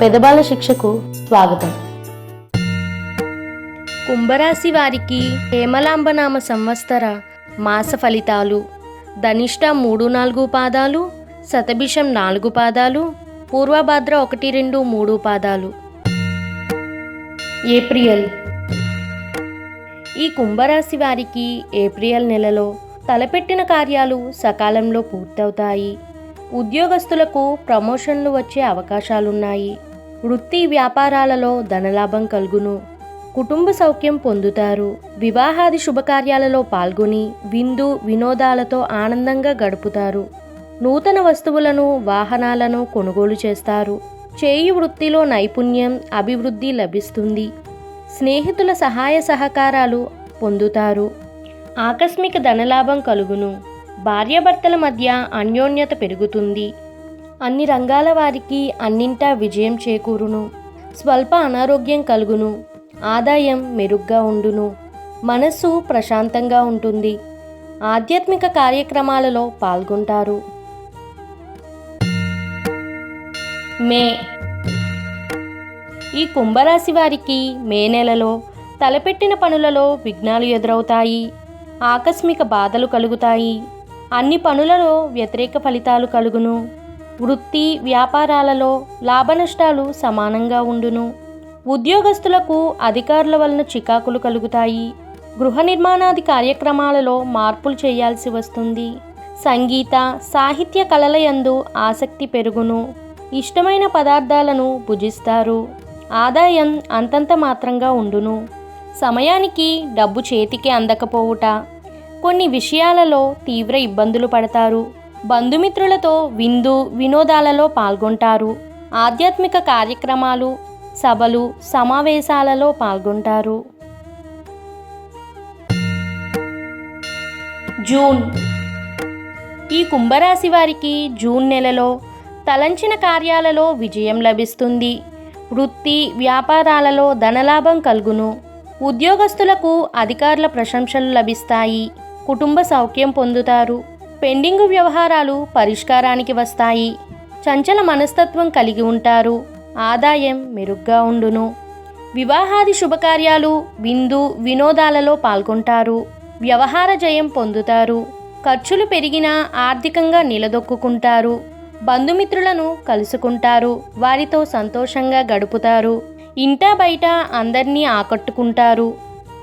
పెదబాల శిక్షకు స్వాగతం. కుంభరాశి వారికి హేమలాంబనామ సంవత్సర మాస ఫలితాలు ధనిష్ట మూడు నాలుగు పాదాలు శతభిషం నాలుగు పాదాలు పూర్వభద్ర ఒకటి రెండు మూడు పాదాలు. ఏప్రిల్. ఈ కుంభరాశి వారికి ఏప్రిల్ నెలలో తలపెట్టిన కార్యాలు సకాలంలో పూర్తవుతాయి. ఉద్యోగస్తులకు ప్రమోషన్లు వచ్చే అవకాశాలున్నాయి. వృత్తి వ్యాపారాలలో ధనలాభం కలుగును. కుటుంబ సౌఖ్యం పొందుతారు. వివాహాది శుభకార్యాలలో పాల్గొని విందు వినోదాలతో ఆనందంగా గడుపుతారు. నూతన వస్తువులను వాహనాలను కొనుగోలు చేస్తారు. చేయి వృత్తిలో నైపుణ్యం అభివృద్ధి లభిస్తుంది. స్నేహితుల సహాయ సహకారాలు పొందుతారు. ఆకస్మిక ధనలాభం కలుగును. భార్యాభర్తల మధ్య అన్యోన్యత పెరుగుతుంది. అన్ని రంగాల వారికి అన్నింటా విజయం చేకూరును. స్వల్ప అనారోగ్యం కలుగును. ఆదాయం మెరుగ్గా ఉండును. మనస్సు ప్రశాంతంగా ఉంటుంది. ఆధ్యాత్మిక కార్యక్రమాలలో పాల్గొంటారు. మే. ఈ కుంభరాశి వారికి మే నెలలో తలపెట్టిన పనులలో విఘ్నాలు ఎదురవుతాయి. ఆకస్మిక బాధలు కలుగుతాయి. అన్ని పనులలో వ్యతిరేక ఫలితాలు కలుగును. వృత్తి వ్యాపారాలలో లాభనష్టాలు సమానంగా ఉండును. ఉద్యోగస్తులకు అధికారుల వలన చికాకులు కలుగుతాయి. గృహ నిర్మాణాది కార్యక్రమాలలో మార్పులు చేయాల్సి వస్తుంది. సంగీత సాహిత్య కళల యందు ఆసక్తి పెరుగును. ఇష్టమైన పదార్థాలను భుజిస్తారు. ఆదాయం అంతంత మాత్రంగా ఉండును. సమయానికి డబ్బు చేతికి అందకపోవుట. కొన్ని విషయాలలో తీవ్ర ఇబ్బందులు పడతారు. బంధుమిత్రులతో విందు వినోదాలలో పాల్గొంటారు. ఆధ్యాత్మిక కార్యక్రమాలు సభలు సమావేశాలలో పాల్గొంటారు. జూన్. ఈ కుంభరాశి వారికి జూన్ నెలలో తలంచిన కార్యాలలో విజయం లభిస్తుంది. వృత్తి వ్యాపారాలలో ధనలాభం కలుగును. ఉద్యోగస్తులకు అధికారుల ప్రశంసలు లభిస్తాయి. కుటుంబ సౌఖ్యం పొందుతారు. పెండింగ్ వ్యవహారాలు పరిష్కారానికి వస్తాయి. చంచల మనస్తత్వం కలిగి ఉంటారు. ఆదాయం మెరుగ్గా ఉండును. వివాహాది శుభకార్యాలు విందు వినోదాలలో పాల్గొంటారు. వ్యవహార జయం పొందుతారు. ఖర్చులు పెరిగినా ఆర్థికంగా నిలదొక్కుంటారు బంధుమిత్రులను కలుసుకుంటారు. వారితో సంతోషంగా గడుపుతారు. ఇంటా బయట అందరినీ ఆకట్టుకుంటారు.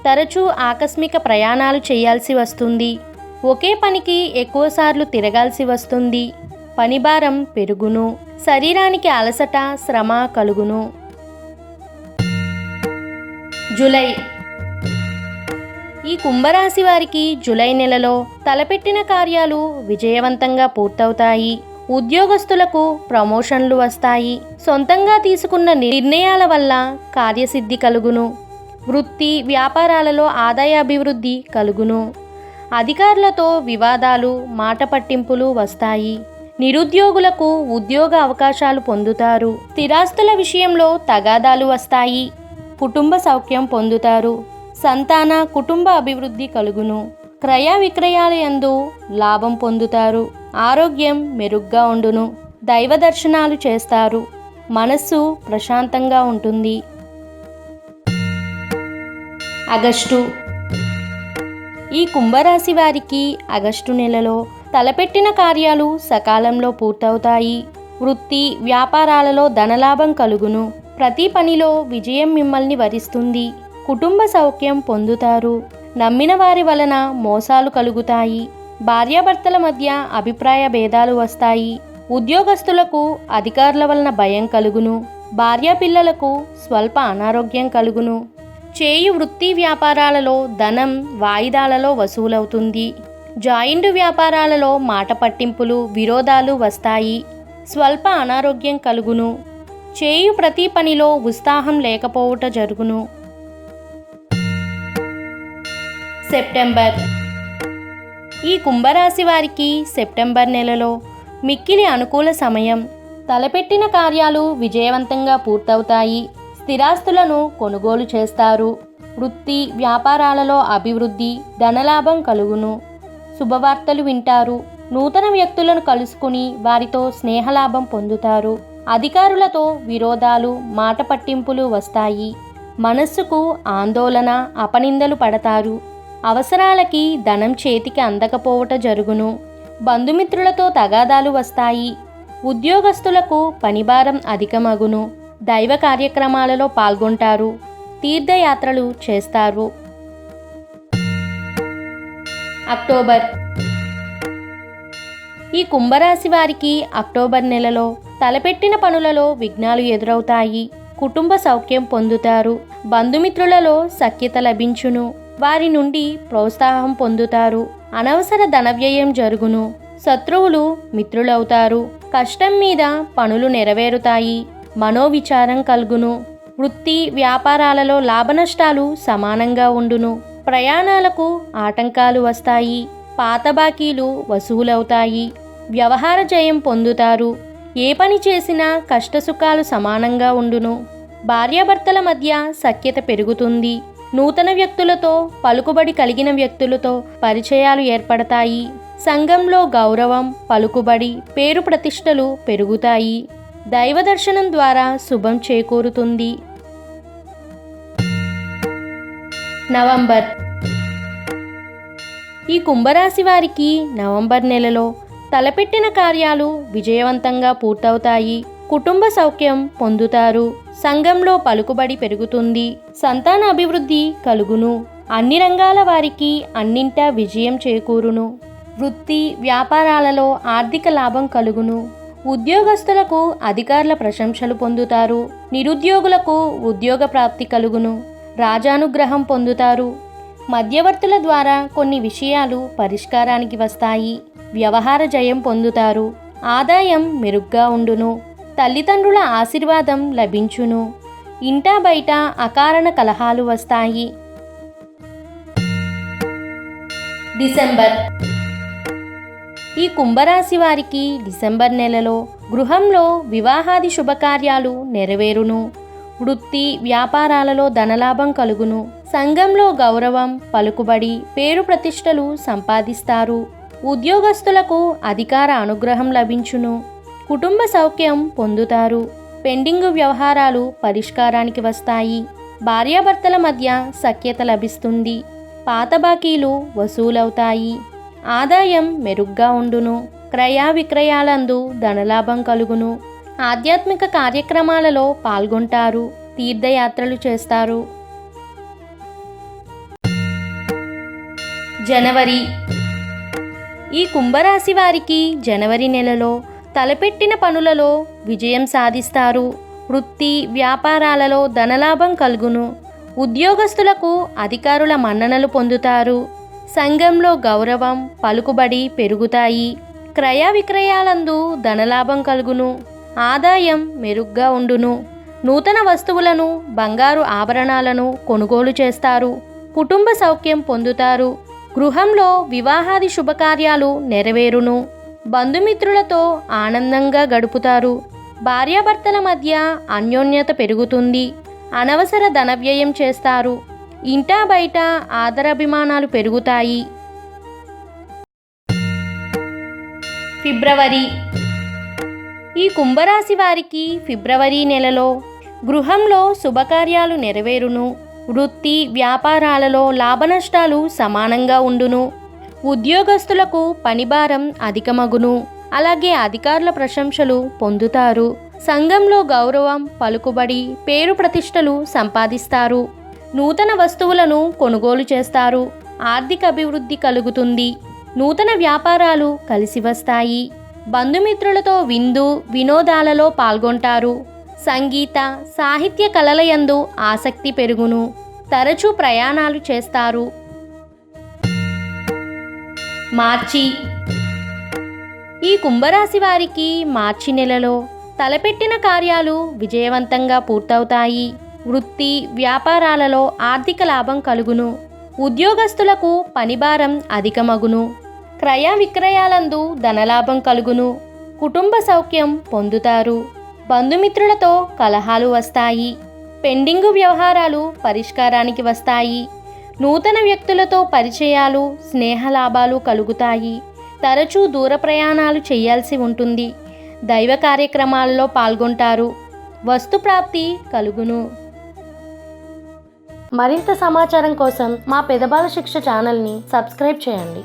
తరచూ ఆకస్మిక ప్రయాణాలు చేయాల్సి వస్తుంది. ఒకే పనికి ఎక్కువసార్లు తిరగాల్సి వస్తుంది. పనిభారం పెరుగును. శరీరానికి అలసట శ్రమ కలుగును. జులై. ఈ కుంభరాశి వారికి జూలై నెలలో తలపెట్టిన కార్యాలు విజయవంతంగా పూర్తవుతాయి. ఉద్యోగస్తులకు ప్రమోషన్లు వస్తాయి. సొంతంగా తీసుకున్న నిర్ణయాల వల్ల కార్యసిద్ధి కలుగును. వృత్తి వ్యాపారాలలో ఆదాయ అభివృద్ధి కలుగును. అధికారులతో వివాదాలు మాట పట్టింపులు వస్తాయి. నిరుద్యోగులకు ఉద్యోగ అవకాశాలు పొందుతారు. స్థిరాస్తుల విషయంలో తగాదాలు వస్తాయి. కుటుంబ సౌఖ్యం పొందుతారు. సంతాన కుటుంబ అభివృద్ధి కలుగును. క్రయ విక్రయాల యందు లాభం పొందుతారు. ఆరోగ్యం మెరుగ్గా ఉండును. దైవ దర్శనాలు చేస్తారు. మనస్సు ప్రశాంతంగా ఉంటుంది. ఆగస్టు ఈ కుంభరాశి వారికి ఆగస్టు నెలలో తలపెట్టిన కార్యాలు సకాలంలో పూర్తవుతాయి. వృత్తి వ్యాపారాలలో ధనలాభం కలుగును. ప్రతి పనిలో విజయం మిమ్మల్ని వరిస్తుంది. కుటుంబ సౌఖ్యం పొందుతారు. నమ్మిన వారి వలన మోసాలు కలుగుతాయి. భార్యాభర్తల మధ్య అభిప్రాయ భేదాలు వస్తాయి. ఉద్యోగస్తులకు అధికారుల వలన భయం కలుగును. భార్యా పిల్లలకు స్వల్ప అనారోగ్యం కలుగును. చేయి వృత్తి వ్యాపారాలలో ధనం వాయిదాలలో వసూలవుతుంది. జాయింట్ వ్యాపారాలలో మాట పట్టింపులు విరోధాలు వస్తాయి. స్వల్ప అనారోగ్యం కలుగును. చేయు ప్రతి పనిలో ఉత్సాహం లేకపోవుట జరుగును. సెప్టెంబర్. ఈ కుంభరాశి వారికి సెప్టెంబర్ నెలలో మిక్కిలి అనుకూల సమయం. తలపెట్టిన కార్యాలు విజయవంతంగా పూర్తవుతాయి. స్థిరాస్తులను కొనుగోలు చేస్తారు. వృత్తి వ్యాపారాలలో అభివృద్ధి ధనలాభం కలుగును. శుభవార్తలు వింటారు. నూతన వ్యక్తులను కలుసుకుని వారితో స్నేహలాభం పొందుతారు. అధికారులతో విరోధాలు మాట పట్టింపులు వస్తాయి. మనస్సుకు ఆందోళన అపనిందలు పడతారు. అవసరాలకి ధనం చేతికి అందకపోవట జరుగును. బంధుమిత్రులతో తగాదాలు వస్తాయి. ఉద్యోగస్తులకు పనిభారం అధికమగును. దైవ కార్యక్రమాలలో పాల్గొంటారు. తీర్థయాత్రలు చేస్తారు. అక్టోబర్ ఈ కుంభరాశి వారికి అక్టోబర్ నెలలో తలపెట్టిన పనులలో విఘ్నాలు ఎదురవుతాయి. కుటుంబ సౌఖ్యం పొందుతారు. బంధుమిత్రులలో సఖ్యత లభించును. వారి నుండి ప్రోత్సాహం పొందుతారు. అనవసర ధనవ్యయం జరుగును. శత్రువులు మిత్రులవుతారు. కష్టం మీద పనులు నెరవేరుతాయి. మనోవిచారం కలుగును. వృత్తి వ్యాపారాలలో లాభనష్టాలు సమానంగా ఉండును. ప్రయాణాలకు ఆటంకాలు వస్తాయి. పాత బాకీలు వసూలవుతాయి. వ్యవహార జయం పొందుతారు. ఏ పని చేసినా కష్టసుఖాలు సమానంగా ఉండును. భార్యాభర్తల మధ్య సఖ్యత పెరుగుతుంది. నూతన వ్యక్తులతో పలుకుబడి కలిగిన వ్యక్తులతో పరిచయాలు ఏర్పడతాయి. సంఘంలో గౌరవం పలుకుబడి పేరు ప్రతిష్టలు పెరుగుతాయి. దైవ దర్శనం ద్వారా శుభం చేకూరుతుంది. నవంబర్. ఈ కుంభరాశి వారికి నవంబర్ నెలలో తలపెట్టిన కార్యాలు విజయవంతంగా పూర్తవుతాయి. కుటుంబ సౌఖ్యం పొందుతారు. సంఘంలో పలుకుబడి పెరుగుతుంది. సంతాన అభివృద్ధి కలుగును. అన్ని రంగాల వారికి అన్నింటా విజయం చేకూరును. వృత్తి వ్యాపారాలలో ఆర్థిక లాభం కలుగును. ఉద్యోగస్తులకు అధికారుల ప్రశంసలు పొందుతారు. నిరుద్యోగులకు ఉద్యోగ ప్రాప్తి కలుగును. రాజానుగ్రహం పొందుతారు. మధ్యవర్తుల ద్వారా కొన్ని విషయాలు పరిష్కారానికి వస్తాయి. వ్యవహార జయం పొందుతారు. ఆదాయం మెరుగ్గా ఉండును. తల్లిదండ్రుల ఆశీర్వాదం లభించును. ఇంటా బయట అకారణ కలహాలు వస్తాయి. డిసెంబర్ ఈ కుంభరాశి వారికి డిసెంబర్ నెలలో గృహంలో వివాహాది శుభకార్యాలు నెరవేరును. వృత్తి వ్యాపారాలలో ధనలాభం కలుగును. సంఘంలో గౌరవం పలుకుబడి పేరు ప్రతిష్టలు సంపాదిస్తారు. ఉద్యోగస్తులకు అధికార అనుగ్రహం లభించును. కుటుంబ సౌఖ్యం పొందుతారు. పెండింగు వ్యవహారాలు పరిష్కారానికి వస్తాయి. భార్యాభర్తల మధ్య సఖ్యత లభిస్తుంది. పాత బాకీలు వసూలవుతాయి. ఆదాయం మెరుగ్గా ఉండును. క్రయా విక్రయాలందు ధనలాభం కలుగును. ఆధ్యాత్మిక కార్యక్రమాలలో పాల్గొంటారు తీర్థయాత్రలు చేస్తారు. జనవరి ఈ కుంభరాశి వారికి జనవరి నెలలో తలపెట్టిన పనులలో విజయం సాధిస్తారు. వృత్తి వ్యాపారాలలో ధనలాభం కలుగును. ఉద్యోగస్తులకు అధికారుల మన్ననలు పొందుతారు. సంఘంలో గౌరవం పలుకుబడి పెరుగుతాయి. క్రయ విక్రయాలందు ధనలాభం కలుగును. ఆదాయం మెరుగ్గా ఉండును. నూతన వస్తువులను బంగారు ఆభరణాలను కొనుగోలు చేస్తారు. కుటుంబ సౌఖ్యం పొందుతారు. గృహంలో వివాహాది శుభకార్యాలు నెరవేరును. బంధుమిత్రులతో ఆనందంగా గడుపుతారు. భార్యాభర్తల మధ్య అన్యోన్యత పెరుగుతుంది. అనవసర ధనవ్యయం చేస్తారు. ఇంటా బయట ఆదరాభిమానాలు పెరుగుతాయి. ఫిబ్రవరి. ఈ కుంభరాశి వారికి ఫిబ్రవరి నెలలో గృహంలో శుభకార్యాలు నెరవేరును. వృత్తి వ్యాపారాలలో లాభనష్టాలు సమానంగా ఉండును. ఉద్యోగస్తులకు పనిభారం అధికమగును. అలాగే అధికారుల ప్రశంసలు పొందుతారు. సంఘంలో గౌరవం పలుకుబడి పేరు ప్రతిష్టలు సంపాదిస్తారు. నూతన వస్తువులను కొనుగోలు చేస్తారు. ఆర్థిక అభివృద్ధి కలుగుతుంది. నూతన వ్యాపారాలు కలిసి వస్తాయి. బంధుమిత్రులతో విందు వినోదాలలో పాల్గొంటారు. సంగీత సాహిత్య కళలయందు ఆసక్తి పెరుగును. తరచూ ప్రయాణాలు చేస్తారు. మార్చి. ఈ కుంభరాశి వారికి మార్చి నెలలో తలపెట్టిన కార్యాలు విజయవంతంగా పూర్తవుతాయి. వృత్తి వ్యాపారాలలో ఆర్థిక లాభం కలుగును. ఉద్యోగస్తులకు పనిభారం అధికమగును. క్రయ విక్రయాలందు ధనలాభం కలుగును. కుటుంబ సౌఖ్యం పొందుతారు. బంధుమిత్రులతో కలహాలు వస్తాయి. పెండింగు వ్యవహారాలు పరిష్కారానికి వస్తాయి. నూతన వ్యక్తులతో పరిచయాలు స్నేహలాభాలు కలుగుతాయి. తరచూ దూర ప్రయాణాలు చేయాల్సి ఉంటుంది. దైవ కార్యక్రమాలలో పాల్గొంటారు. వస్తు ప్రాప్తి కలుగును. మరింత సమాచారం కోసం మా పెదబాల శిక్ష ఛానల్ని సబ్స్క్రైబ్ చేయండి.